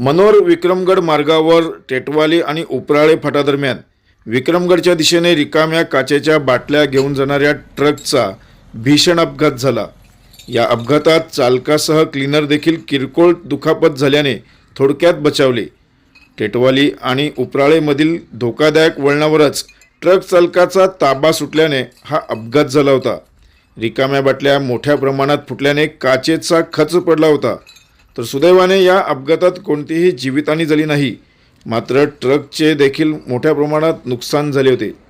मनोर विक्रमगड मार्गावर टेटवाली आणि उपराळे फाटादरम्यान विक्रमगडच्या दिशेने रिकाम्या काचेच्या बाटल्या घेऊन जाणाऱ्या ट्रकचा भीषण अपघात झाला. या अपघातात चालकासह क्लीनर देखील किरकोळ दुखापत झाल्याने थोडक्यात बचावले. टेटवाली आणि उपराळेमधील धोकादायक वळणावरच ट्रक चालकाचा ताबा सुटल्याने हा अपघात झाला होता. रिकाम्या बाटल्या मोठ्या प्रमाणात फुटल्याने काचेचा खच पडला होता. तर सुदैवाने या अपघातात कोणतीही जीवितहानी झाली नाही. मात्र ट्रकचे देखील मोठ्या प्रमाणात नुकसान झाले होते.